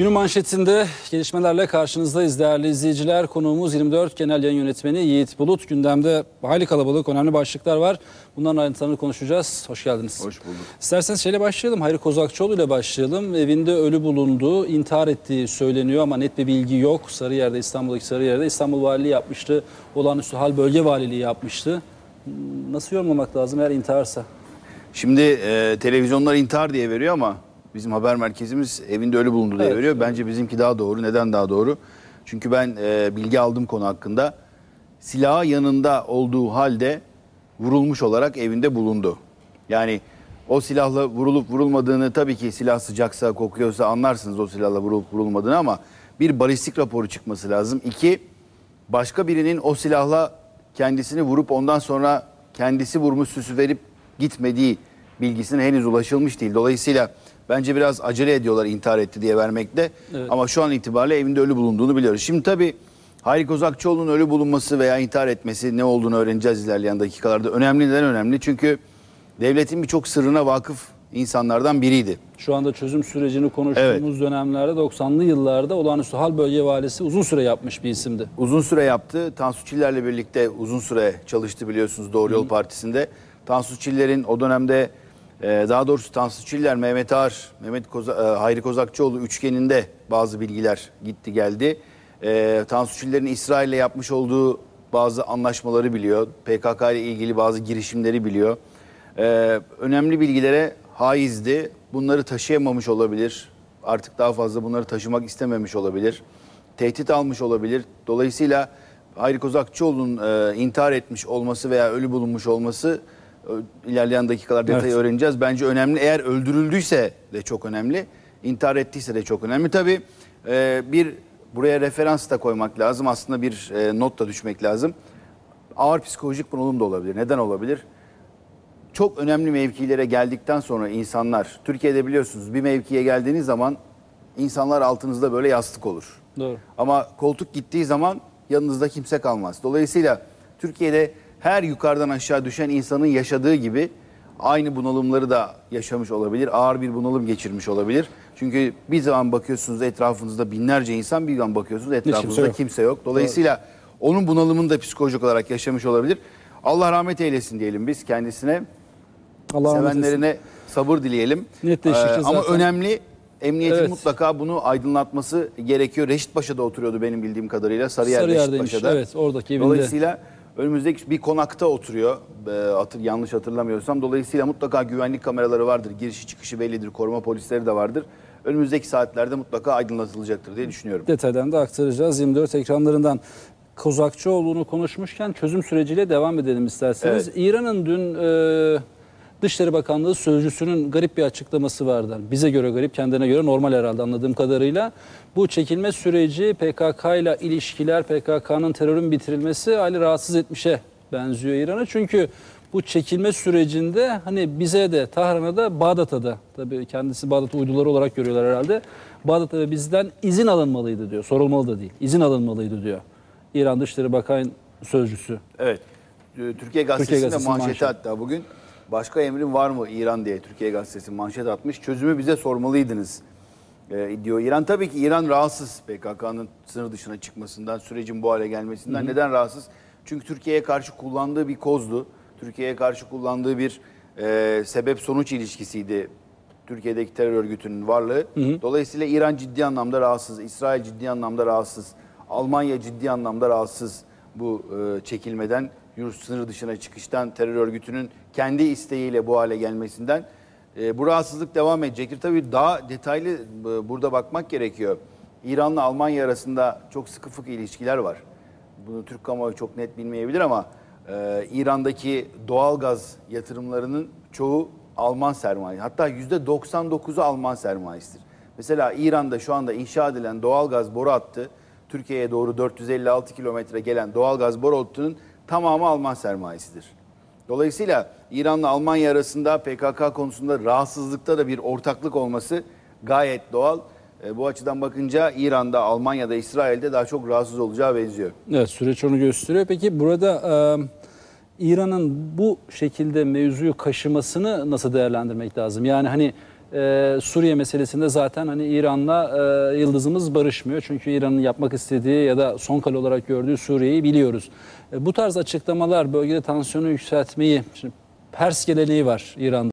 Günün manşetinde gelişmelerle karşınızdayız değerli izleyiciler. Konuğumuz 24 Genel Yayın Yönetmeni Yiğit Bulut. Gündemde hayli kalabalık, önemli başlıklar var. Bunların ayrıntılarını konuşacağız. Hoş geldiniz. Hoş bulduk. İsterseniz şeyle başlayalım. Hayri Kozakçıoğlu ile başlayalım. Evinde ölü bulundu, intihar ettiği söyleniyor ama net bir bilgi yok. Sarıyer'de, İstanbul'daki Sarıyer'de İstanbul Valiliği yapmıştı. Olağanüstü hal bölge valiliği yapmıştı. Nasıl yorumlamak lazım eğer intiharsa? Şimdi e, televizyonlar intihar diye veriyor ama bizim haber merkezimiz evinde ölü bulundu diye Evet. veriyor. Bence bizimki daha doğru. Neden daha doğru? Çünkü ben e, bilgi aldım konu hakkında. Silahı yanında olduğu halde vurulmuş olarak evinde bulundu. Yani o silahla vurulup vurulmadığını tabii ki silah sıcaksa, kokuyorsa anlarsınız o silahla vurulup vurulmadığını ama bir balistik raporu çıkması lazım. İki, başka birinin o silahla kendisini vurup ondan sonra kendisi vurmuş süsü verip gitmediği bilgisine henüz ulaşılmış değil. Dolayısıyla bence biraz acele ediyorlar intihar etti diye vermekte. Evet. Ama şu an itibariyle evinde ölü bulunduğunu biliyoruz. Şimdi tabii Hayri Kozakçıoğlu'nun ölü bulunması veya intihar etmesi ne olduğunu öğreneceğiz ilerleyen dakikalarda. Önemli neden önemli? Çünkü devletin birçok sırrına vakıf insanlardan biriydi. Şu anda çözüm sürecini konuştuğumuz dönemlerde 90'lı yıllarda olağanüstü hal bölge valisi uzun süre yapmış bir isimdi. Uzun süre yaptı. Tansu Çiller'le birlikte uzun süre çalıştı biliyorsunuz Doğru Yol Partisi'nde. Tansu Çiller'in o dönemde e, daha doğrusu Tansu Çiller, Mehmet Ağar, Mehmet Koza, e, Hayri Kozakçıoğlu üçgeninde bazı bilgiler gitti geldi. E, Tansu Çiller'in İsrail'le yapmış olduğu bazı anlaşmaları biliyor. PKK ile ilgili bazı girişimleri biliyor. E, önemli bilgilere haizdi. Bunları taşıyamamış olabilir. Artık daha fazla bunları taşımak istememiş olabilir tehdit almış olabilir. Dolayısıyla Hayri Kozakçıoğlu'nun e, intihar etmiş olması veya ölü bulunmuş olması ilerleyen dakikalarda detayı Evet. öğreneceğiz. Bence önemli. Eğer öldürüldüyse de çok önemli. İntihar ettiyse de çok önemli. Tabii e, bir buraya referans da koymak lazım. Aslında bir e, not da düşmek lazım. Ağır psikolojik bunalım da olabilir. Neden olabilir? çok önemli mevkilere geldikten sonra insanlar, Türkiye'de biliyorsunuz bir mevkiye geldiğiniz zaman insanlar altınızda böyle yastık olur. Doğru. Ama koltuk gittiği zaman yanınızda kimse kalmaz. Dolayısıyla Türkiye'de her yukarıdan aşağı düşen insanın yaşadığı gibi aynı bunalımları da yaşamış olabilir. Ağır bir bunalım geçirmiş olabilir. Çünkü bir zaman bakıyorsunuz etrafınızda binlerce insan, bir zaman bakıyorsunuz etrafınızda yok. kimse yok. Dolayısıyla onun bunalımını da psikolojik olarak yaşamış olabilir. Allah rahmet eylesin diyelim biz kendisine. Allah. Sevenlerine sabır dileyelim. Netleştireceğiz Ee, ama zaten. önemli emniyetin Evet. mutlaka bunu aydınlatması gerekiyor. Reşitpaşa'da oturuyordu benim bildiğim kadarıyla. Sarıyer Sarıyer'deymiş. Reşitpaşa'da. Evet, oradaki evinde. Dolayısıyla önümüzdeki bir konakta oturuyor. Ee, hatır, yanlış hatırlamıyorsam. Dolayısıyla mutlaka güvenlik kameraları vardır. Girişi çıkışı bellidir. Koruma polisleri de vardır. Önümüzdeki saatlerde mutlaka aydınlatılacaktır diye düşünüyorum. Detaylarını da aktaracağız 24 ekranlarından. Kozakçıoğlu'nu konuşmuşken çözüm süreciyle devam edelim isterseniz. Evet. İran'ın dün e, Dışişleri Bakanlığı sözcüsünün garip bir açıklaması vardı. Bize göre garip, kendine göre normal herhalde anladığım kadarıyla. Bu çekilme süreci PKK ile ilişkiler, PKK'nın terörün bitirilmesi hali rahatsız etmişe benziyor İran'a. Çünkü bu çekilme sürecinde hani bize de Tahran'a da Bağdat'a da tabii kendisi Bağdat uyduları olarak görüyorlar herhalde. Bağdat'a ve bizden izin alınmalıydı diyor. Sorulmalı da değil. İzin alınmalıydı diyor. İran Dışişleri Bakan sözcüsü. Evet. Türkiye Gazetesi'nde Gazetesi manşeti manşet. hatta bugün başka emrin var mı İran diye Türkiye Gazetesi manşet atmış. Çözümü bize sormalıydınız e, diyor. İran tabii ki İran rahatsız PKK'nın sınır dışına çıkmasından, sürecin bu hale gelmesinden. Neden rahatsız? Çünkü Türkiye'ye karşı kullandığı bir kozdu. Türkiye'ye karşı kullandığı bir e, sebep-sonuç ilişkisiydi Türkiye'deki terör örgütünün varlığı. Dolayısıyla İran ciddi anlamda rahatsız, İsrail ciddi anlamda rahatsız, Almanya ciddi anlamda rahatsız bu e, çekilmeden, yurt sınır dışına çıkıştan terör örgütünün kendi isteğiyle bu hale gelmesinden. E, bu rahatsızlık devam edecektir. Tabii daha detaylı e, burada bakmak gerekiyor. İran'la Almanya arasında çok sıkı fıkı ilişkiler var. Bunu Türk kamuoyu çok net bilmeyebilir ama e, İran'daki doğalgaz yatırımlarının çoğu Alman sermaye. Hatta %99'u Alman sermayesidir. Mesela İran'da şu anda inşa edilen doğalgaz boru hattı, Türkiye'ye doğru 456 kilometre gelen doğalgaz boru hatttının tamamı Alman sermayesidir. Dolayısıyla İran'la Almanya arasında PKK konusunda rahatsızlıkta da bir ortaklık olması gayet doğal. E, bu açıdan bakınca İran'da, Almanya'da, İsrail'de daha çok rahatsız olacağı benziyor. Evet süreç onu gösteriyor. Peki burada e, İran'ın bu şekilde mevzuyu kaşımasını nasıl değerlendirmek lazım? Yani hani Ee, Suriye meselesinde zaten hani İran'la e, yıldızımız barışmıyor. Çünkü İran'ın yapmak istediği ya da son kale olarak gördüğü Suriye'yi biliyoruz. E, bu tarz açıklamalar bölgede tansiyonu yükseltmeyi, şimdi Pers geleneği var İran'da.